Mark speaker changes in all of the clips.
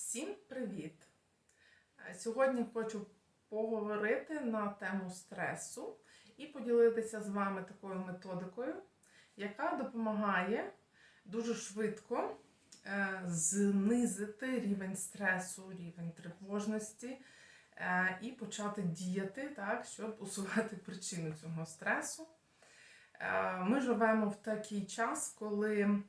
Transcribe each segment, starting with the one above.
Speaker 1: Всім привіт! Сьогодні хочу поговорити на тему стресу і поділитися з вами такою методикою, яка допомагає дуже швидко е, знизити рівень стресу, рівень тривожності е, і почати діяти так, щоб усувати причину цього стресу. Е, Ми живемо в такий час, коли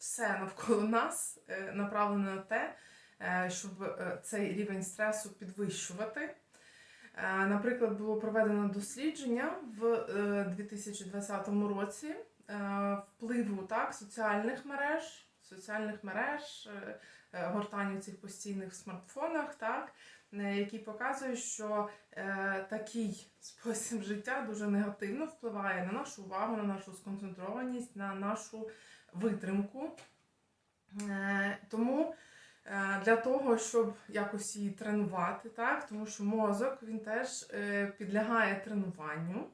Speaker 1: все навколо нас е, направлено на те, е, щоб е, цей рівень стресу підвищувати. Наприклад, було проведено дослідження в е, 2020 році впливу так, соціальних мереж, соціальних мереж, е, цих постійних смартфонах, так, які показують, що е, такий спосіб життя дуже негативно впливає на нашу увагу, на нашу сконцентрованість, на нашу витримку. Е, Тому е, для того, щоб якось її тренувати, так, тому що мозок він теж е, підлягає тренуванню.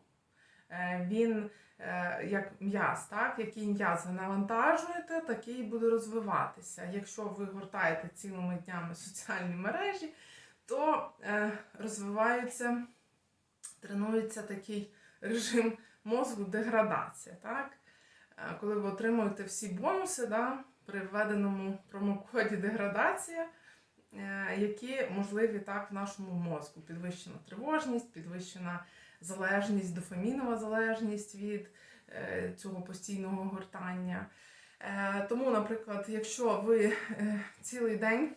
Speaker 1: Е, Він е, як м'яз, так, який м'яз ви навантажуєте, такий буде розвиватися. Якщо ви гортаєте цілими днями соціальні мережі, то е, розвиваються, тренується такий режим мозку деградація. Так? Е, Коли ви отримуєте всі бонуси да, при введеному промокоді деградація, е, які можливі так в нашому мозку. Підвищена тривожність, підвищена залежність, дофамінова залежність від цього постійного гортання. Тому, наприклад, якщо ви цілий день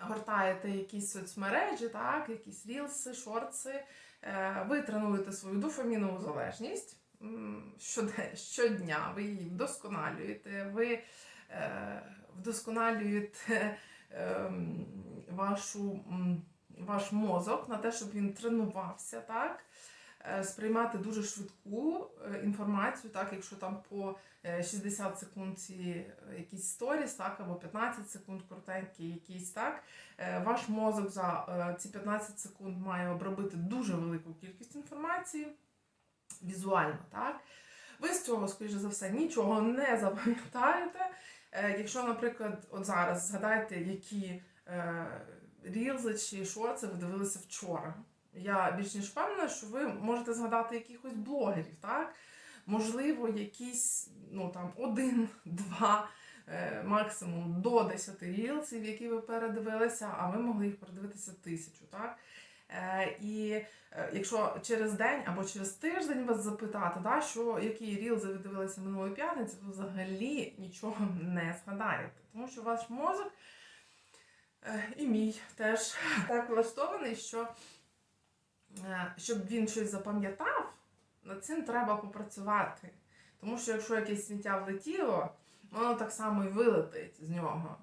Speaker 1: гортаєте якісь соцмережі, так, якісь рілси, шорти, е, ви тренуєте свою дофамінову залежність щодня, ви її вдосконалюєте, ви е, вдосконалюєте ем, вашу, ваш мозок на те, щоб він тренувався, так? Е, Сприймати дуже швидку е, інформацію, так, якщо там по е, 60 секунд ці е, якісь сторіс, так, або 15 секунд коротенькі якісь, так, е, ваш мозок за е, ці 15 секунд має обробити дуже велику кількість інформації візуально, так. Ви з цього, скоріше за все, нічого не запам'ятаєте. Е, Якщо, наприклад, от зараз згадайте, які е, рілзи чи шорти ви дивилися вчора. Я більш ніж впевнена, що ви можете згадати якихось блогерів, так? Можливо, якісь ну, там, один, два, е, максимум до 10 рілсів, які ви передивилися, а ви могли їх передивитися тисячу. Так? Е, і е, якщо через день або через тиждень вас запитати, да, що які рілзи ви дивилися минулої п'ятниці, ви взагалі нічого не згадаєте. Тому що ваш мозок е, і мій теж так влаштований, що щоб він щось запам'ятав, над цим треба попрацювати. Тому що якщо якесь сміття влетіло, воно так само і вилетить з нього.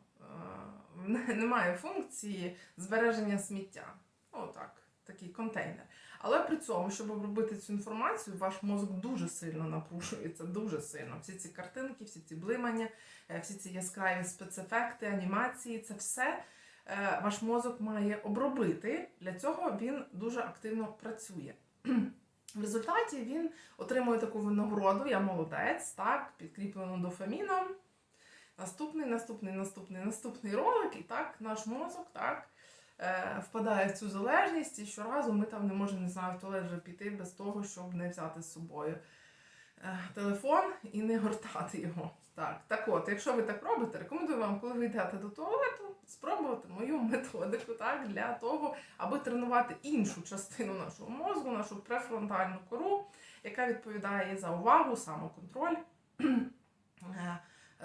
Speaker 1: Е, Немає функції збереження сміття. Отак, такий контейнер. Але при цьому, щоб обробити цю інформацію, ваш мозок дуже сильно напружується, дуже сильно. Всі ці картинки, всі ці блимання, е, всі ці яскраві спецефекти, анімації це все е, ваш мозок має обробити. Для цього він дуже активно працює. В результаті він отримує таку винагороду, я молодець, так, підкріплену дофаміном. Наступний, наступний, наступний, наступний ролик, і так, наш мозок так, е, впадає в цю залежність, і щоразу ми там не можемо, не знаю, в туалет вже піти без того, щоб не взяти з собою е, телефон і не гортати його. Так, так от, якщо ви так робите, рекомендую вам, коли ви йдете до туалету, спробувати мою методику так, для того, аби тренувати іншу частину нашого мозку, нашу префронтальну кору, яка відповідає за увагу, самоконтроль. е,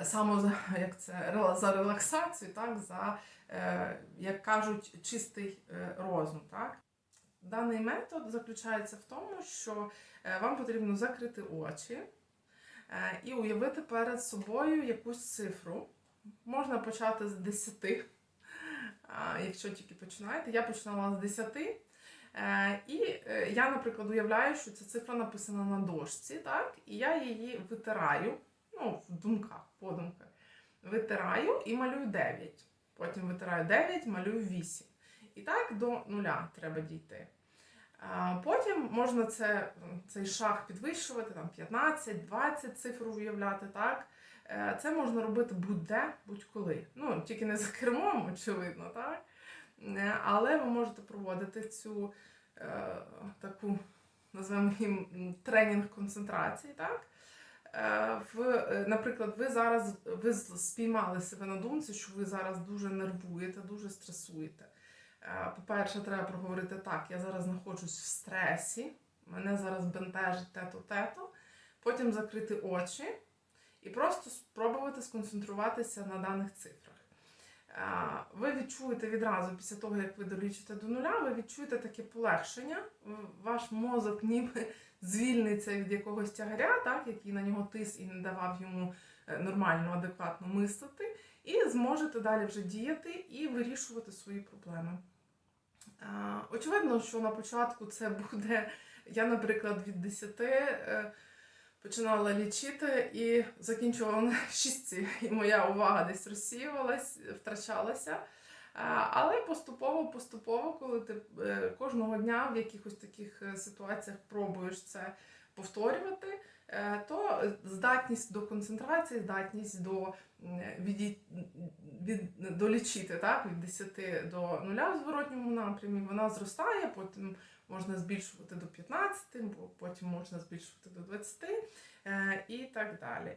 Speaker 1: Само як це за релаксацію, так за е, як кажуть, чистий е, розум. Так даний метод заключається в тому, що вам потрібно закрити очі і уявити перед собою якусь цифру. Можна почати з 10, якщо тільки починаєте. Я починала з 10. Е, І е, я, наприклад, уявляю, що ця цифра написана на дошці, так? і я її витираю, ну, в думках, подумках. Витираю і малюю 9. Потім витираю 9, малюю 8. І так до нуля треба дійти. Потім можна це, цей шаг підвищувати, там 15, 20 цифр уявляти, так? Е, Це можна робити будь-де, будь-коли. Ну, тільки не за кермом, очевидно, так? Е, Але ви можете проводити цю е, таку, називаємо її тренінг концентрації, так? Е, В, наприклад, ви зараз ви спіймали себе на думці, що ви зараз дуже нервуєте, дуже стресуєте. Е, По-перше, треба проговорити так: я зараз знаходжусь в стресі, мене зараз бентежить те-то, те-то. Потім закрити очі і просто спробувати сконцентруватися на даних цифрах. Е, Ви відчуєте відразу після того, як ви долічите до нуля, ви відчуєте таке полегшення. Ваш мозок ніби звільниться від якогось тягаря, так, який на нього тис і не давав йому е, нормально, адекватно мислити, і зможете далі вже діяти і вирішувати свої проблеми. Очевидно, що на початку це буде, я, наприклад, від 10 е, починала лічити і закінчувала на 6. і моя увага десь розсіювалась, втрачалася. Але поступово, поступово, коли ти е, кожного дня в якихось таких е, ситуаціях пробуєш це повторювати, е, то здатність до концентрації, здатність до м, від... долічити так, від 10 до 0 в зворотньому напрямі, вона зростає, потім можна збільшувати до 15, потім можна збільшувати до 20 е, і так далі.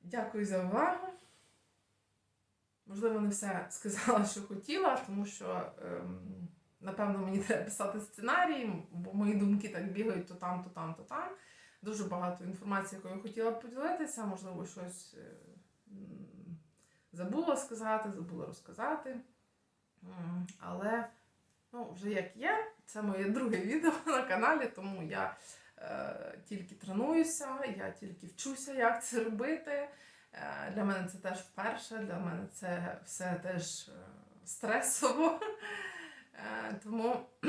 Speaker 1: Дякую за увагу. Можливо, не все сказала, що хотіла, тому що, ем, напевно, мені треба писати сценарій, бо мої думки так бігають то там, то там, то там. Дуже багато інформації, якою я хотіла б поділитися, можливо, щось е, забула сказати, забула розказати. Але ну, вже як є, це моє друге відео на каналі, тому я е, тільки тренуюся, я тільки вчуся, як це робити. Е, Для мене це теж вперше, для мене це все теж е, стресово. Е, Тому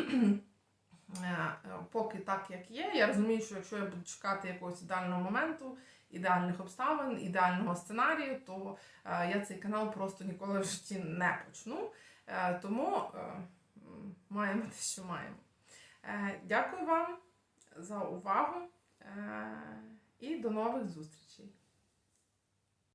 Speaker 1: е, поки так, як є, я розумію, що якщо я буду чекати якогось ідеального моменту, ідеальних обставин, ідеального сценарію, то е, я цей канал просто ніколи в житті не почну. Тому маємо те, що маємо. Дякую вам за увагу і до нових зустрічей.